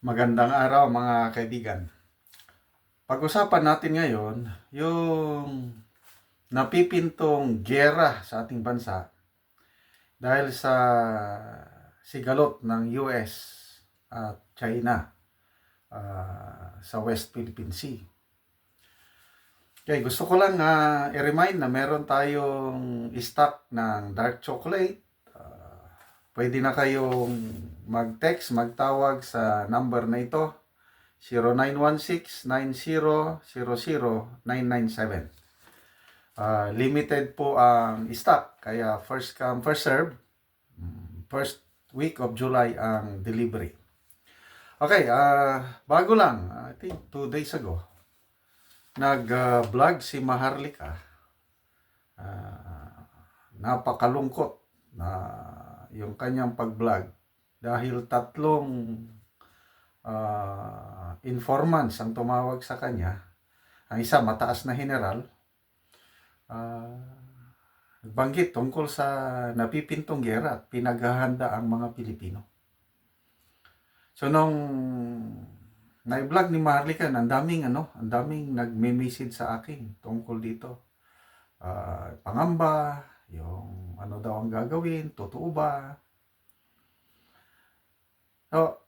Magandang araw mga kaibigan. Pag-usapan natin ngayon yung napipintong gera sa ating bansa dahil sa sigalot ng US at China ah, sa West Philippine Sea. Okay, gusto ko lang ah, i-remind na meron tayong stock ng dark chocolate. Pwede na kayong mag-text, magtawag sa number na ito 0916-9000-997. Ah, limited po ang stock kaya first come first serve. First week of July ang delivery. Okay, ah bago lang, I think two days ago, nag-vlog si Maharlika. Ah, napakalungkot na yung kanyang pag-vlog dahil tatlong ah, informants ang tumawag sa kanya. Ang isa mataas na general. ah, Nagbanggit tungkol sa napipintong gera at pinaghahanda ang mga Pilipino. So nung na-vlog ni Marlican, ang daming ano, ang daming nagme-message sa akin tungkol dito. Ah, pangamba, yung ano daw ang gagawin, totoo ba? So,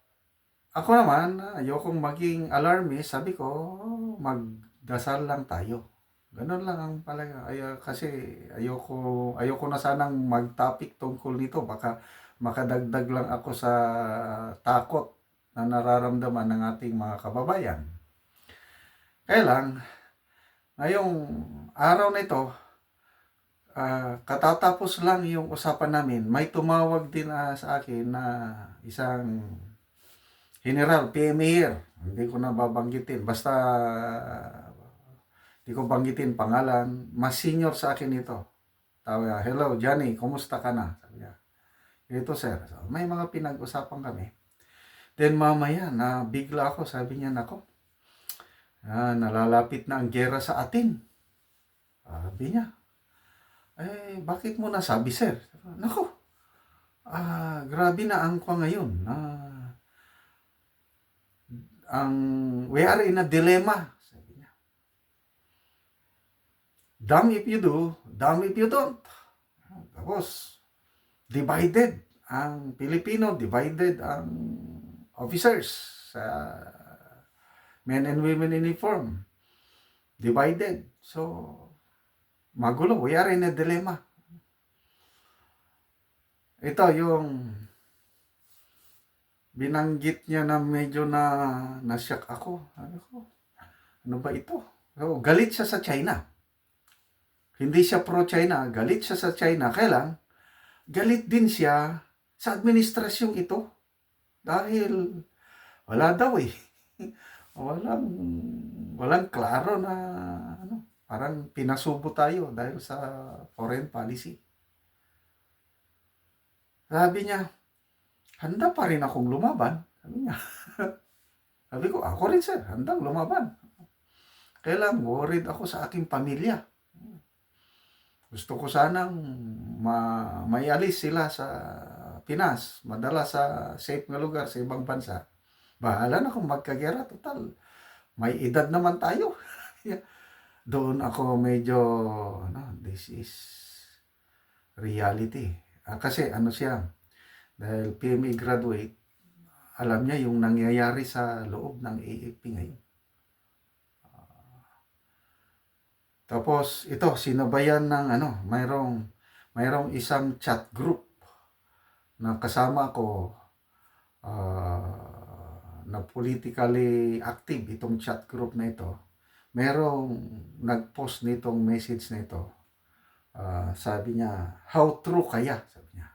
ako naman, ayokong maging alarmist, sabi ko, magdasal lang tayo. Ganun lang ang palaga. Ay, kasi ayoko, ayoko na sanang mag-topic tungkol nito. Baka makadagdag lang ako sa takot na nararamdaman ng ating mga kababayan. Kaya lang, ngayong araw na ito, ah, katatapos lang yung usapan namin, may tumawag din ah, sa akin na isang general, PMA Hindi ko na babanggitin. Basta Di ko banggitin pangalan. Mas senior sa akin ito. Tawag niya, hello Johnny, kumusta ka na? Sabi niya, ito sir. So, may mga pinag-usapan kami. Then mamaya, na bigla ako, sabi niya, nako, ah, nalalapit na ang gera sa atin. Sabi niya, eh, bakit mo nasabi sir? Nako, ah, grabe na ang kwa ngayon. Ah, ang, we are in a dilemma. Sabi niya. Dumb if you do, dumb if you don't. Tapos, divided ang Pilipino, divided ang officers sa men and women in uniform. Divided. So, magulo. We are in a dilemma. Ito yung binanggit niya na medyo na nasyak ako. Ano ko? Ano ba ito? So, galit siya sa China. Hindi siya pro-China, galit siya sa China. Kaya lang, galit din siya sa administrasyong ito. Dahil wala daw eh. walang, walang klaro na parang pinasubo tayo dahil sa foreign policy. Sabi niya, handa pa rin akong lumaban. Sabi niya. Sabi ko, ako rin sir, handang lumaban. Kailan worried ako sa aking pamilya. Gusto ko sanang ma maialis sila sa Pinas, madala sa safe na lugar sa ibang bansa. Bahala na kung magkagera, total. May edad naman tayo. Doon ako medyo, ano, this is reality. Ah, kasi ano siya, dahil PMA graduate, alam niya yung nangyayari sa loob ng AFP ngayon. Tapos ito sinabayan ng ano, mayroong mayroong isang chat group na kasama ko ah, na politically active itong chat group na ito. Merong nag-post nitong message na ito. Ah, sabi niya, how true kaya? Sabi niya.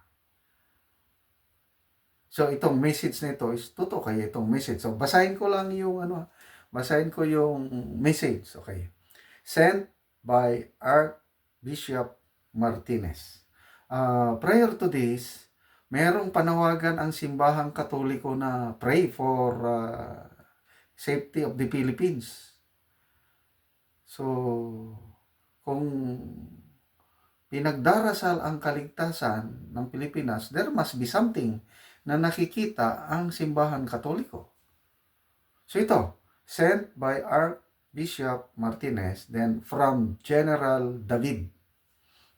So itong message na ito is totoo kaya itong message. So basahin ko lang yung ano, basahin ko yung message, okay? Sent by Archbishop Martinez. Uh, prior to this, merong panawagan ang simbahang katoliko na pray for uh, safety of the Philippines. So, kung pinagdarasal ang kaligtasan ng Pilipinas, there must be something na nakikita ang simbahan katoliko. So ito, sent by Archbishop Martinez, then from General David.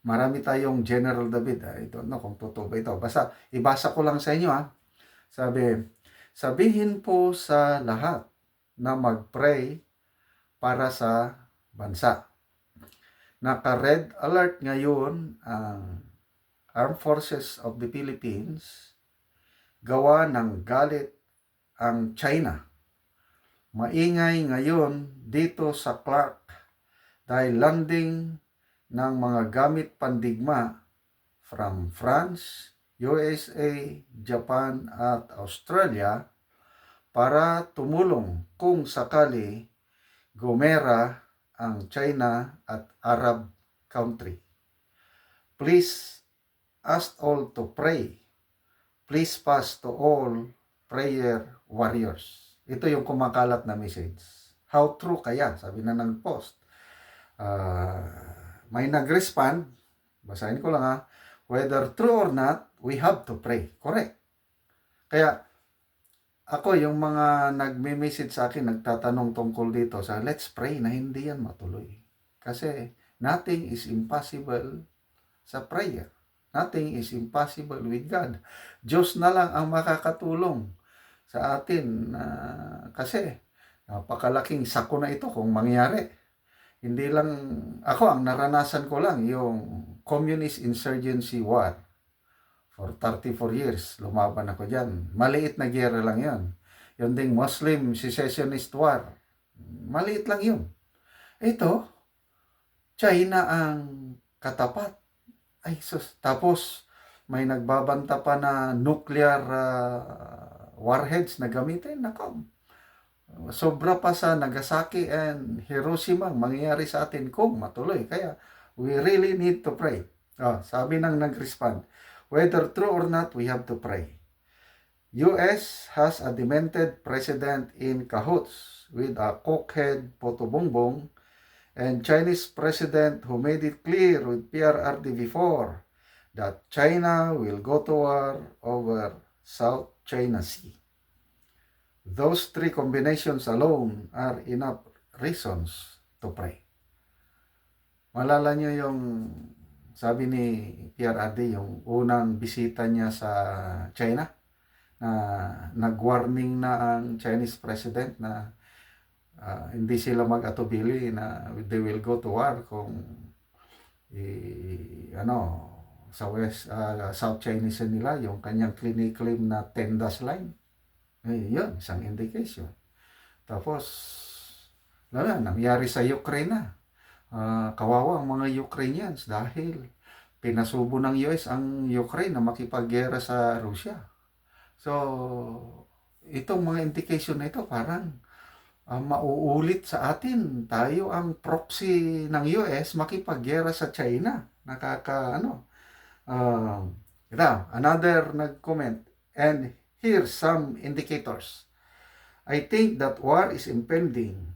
Marami tayong General David. I don't know kung totoo ba ito. Basta, ibasa ko lang sa inyo ha. Sabi, sabihin po sa lahat na mag-pray para sa bansa. Naka-red alert ngayon ang Armed Forces of the Philippines gawa ng galit ang China. Maingay ngayon dito sa Clark dahil landing ng mga gamit pandigma from France, USA, Japan at Australia para tumulong kung sakali gumera ang China at Arab country. Please ask all to pray. Please pass to all prayer warriors. Ito yung kumakalat na message. How true kaya? Sabi na ng post. Ah, may nag-respond, basahin ko lang ha, whether true or not, we have to pray. Correct. Kaya, ako, yung mga nagme-message sa akin, nagtatanong tungkol dito, sa let's pray na hindi yan matuloy. Kasi, nothing is impossible sa prayer. Nothing is impossible with God. Diyos na lang ang makakatulong sa atin. ah, kasi, napakalaking sako na ito kung mangyari hindi lang ako ang naranasan ko lang yung communist insurgency war for 34 years lumaban ako diyan maliit na giyera lang yon yung ding Muslim secessionist war. Maliit lang yun. Ito China ang katapat. Ay sus. Tapos may nagbabanta pa na nuclear ah, warheads na gamitin. Nako sobra pa sa Nagasaki and Hiroshima ang mangyayari sa atin kung matuloy. Kaya, we really need to pray. Oh, sabi nang nag-respond, whether true or not, we have to pray. US has a demented president in cahoots with a cokehead Potobongbong and Chinese president who made it clear with PRRD before that China will go to war over South China Sea. Those three combinations alone are enough reasons to pray. Malala nyo yung sabi ni PRRD, yung unang bisita niya sa China, na nag-warning na ang Chinese president na ah, hindi sila mag-atubili na they will go to war kung i, ano sa West ah, South Chinese Sea nila yung kanyang claim na tendas line eh, yun, isang indication. Tapos, wala, nangyari sa Ukraine na. Ah, kawawa ang mga Ukrainians dahil pinasubo ng US ang Ukraine na makipaggera sa Russia. So, itong mga indication na ito parang ah, mauulit sa atin. Tayo ang proxy ng US makipaggera sa China. Nakaka, ano, uh, another nag-comment. And Here's some indicators. I think that war is impending.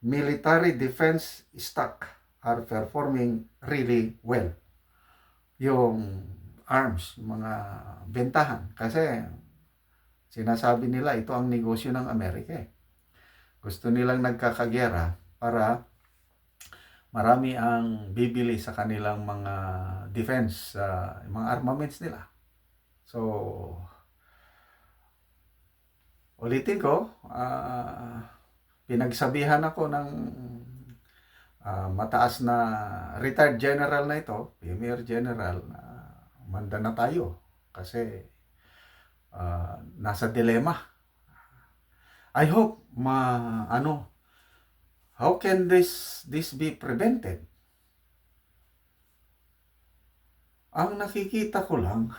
Military defense stock are performing really well. Yung arms, mga bentahan. Kasi sinasabi nila ito ang negosyo ng Amerika. Eh. Gusto nilang nagkakagera para marami ang bibili sa kanilang mga defense, uh, mga armaments nila. So, ulitin ko, uh, pinagsabihan ako ng uh, mataas na retired general na ito, premier general, na manda na tayo kasi uh, nasa dilema. I hope ma ano how can this this be prevented? Ang nakikita ko lang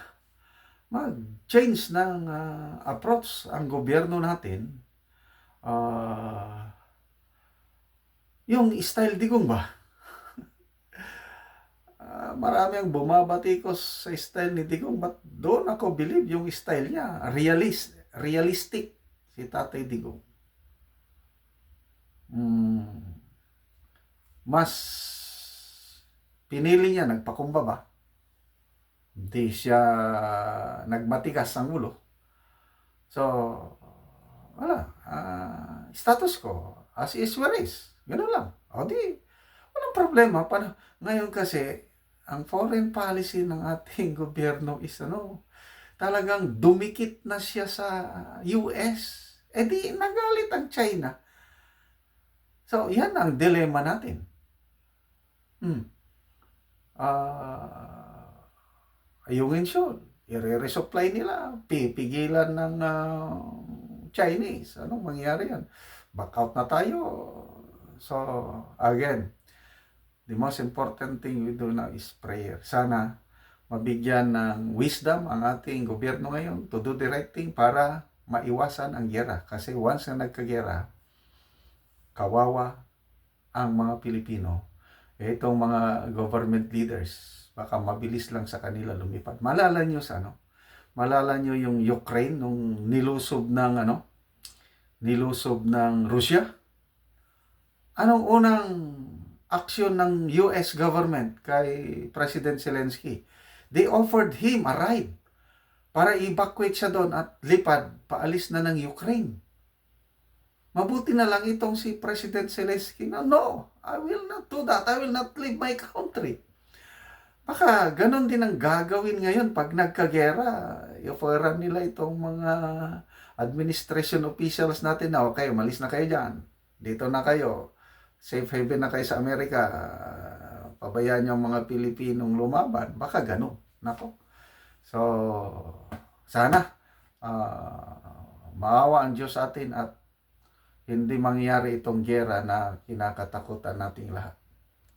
mag-change ng uh, approach ang gobyerno natin, uh, yung style digong ba? uh, marami ang bumabatikos sa style ni Digong, but doon ako believe yung style niya, realist, realistic si Tatay Digong. Mm, mas pinili niya, nagpakumbaba, hindi siya nagmatigas ang ulo. So, status quo, as is where is. Ganun lang. O di, walang problema. Pan ngayon kasi, ang foreign policy ng ating gobyerno is ano, talagang dumikit na siya sa US. Eh di, nagalit ang China. So, yan ang dilemma natin. Hmm. Ah, ayungin siya. I-resupply nila. Pipigilan ng ah, Chinese. Anong mangyari yan? Back out na tayo. So, again, the most important thing we do now is prayer. Sana mabigyan ng wisdom ang ating gobyerno ngayon to do the right thing para maiwasan ang gera. Kasi once na nagkagera, kawawa ang mga Pilipino. Itong mga government leaders, baka mabilis lang sa kanila lumipat. Malala nyo sa ano? Malala nyo yung Ukraine nung nilusob ng ano? Nilusob ng Russia? Anong unang aksyon ng US government kay President Zelensky? They offered him a ride para evacuate siya doon at lipad paalis na ng Ukraine. Mabuti na lang itong si President Zelensky na, no, I will not do that. I will not leave my country. Baka ganon din ang gagawin ngayon pag nagkagera. Iofferan nila itong mga administration officials natin na, okay, umalis na kayo dyan. Dito na kayo. Safe haven na kayo sa Amerika. Pabayaan niyo ang mga Pilipinong lumaban. Baka ganon. Nako. So, sana ah, maawa ang Diyos sa atin at hindi mangyari itong gera na kinakatakutan nating lahat.